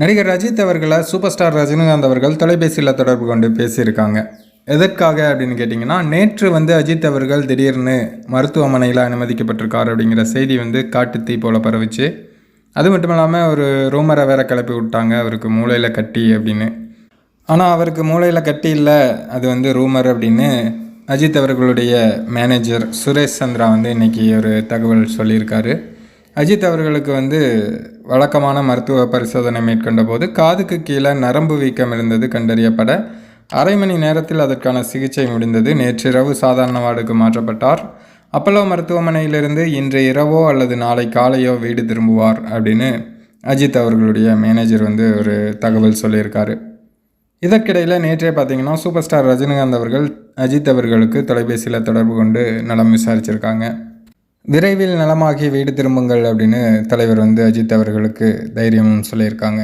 நடிகர் அஜித் அவர்களை super star Rajinikanth அவர்கள் தொலைபேசியில் தொடர்பு கொண்டு பேசியிருக்காங்க. எதற்காக அப்படின்னு கேட்டிங்கன்னா நேற்று வந்து அஜித் அவர்கள் திடீர்னு மருத்துவமனையில் அனுமதிக்கப்பட்டிருக்கார் அப்படிங்கிற செய்தி வந்து காட்டுத்தீ போல பரவிச்சு. அது மட்டும் இல்லாமல் ஒரு ரூமரை வேற கிளப்பி விட்டாங்க அவருக்கு மூளையில் கட்டி அப்படின்னு. ஆனால் அவருக்கு மூளையில் கட்டி இல்லை அது வந்து ரூமர் அப்படின்னு அஜித் அவர்களுடைய மேனேஜர் சுரேஷ் சந்திரா வந்து இன்றைக்கி ஒரு தகவல் சொல்லியிருக்காரு. அஜித் அவர்களுக்கு வந்து வழக்கமான மருத்துவ பரிசோதனை மேற்கொண்ட போது காதுக்கு கீழே நரம்பு வீக்கம் இருந்தது கண்டறியப்பட அரை மணி நேரத்தில் அதற்கான சிகிச்சை முடிந்தது. நேற்றிரவு சாதாரண வார்டுக்கு மாற்றப்பட்டார். அப்பல்லோ மருத்துவமனையிலிருந்து இன்று இரவோ அல்லது நாளை காலையோ வீடு திரும்புவார் அப்படின்னு அஜித் அவர்களுடைய மேனேஜர் வந்து ஒரு தகவல் சொல்லியிருக்காரு. இதற்கிடையில் நேற்றே பார்த்தீங்கன்னா சூப்பர் ஸ்டார் ரஜினிகாந்த் அவர்கள் அஜித் அவர்களுக்கு தொலைபேசியில் தொடர்பு கொண்டு நலம் விசாரிச்சிருக்காங்க. விரைவில் நலமாகி வீடு திரும்புங்கள் அப்படின்னு தலைவர் வந்து அஜித் அவர்களுக்கு தைரியமும் சொல்லியிருக்காங்க.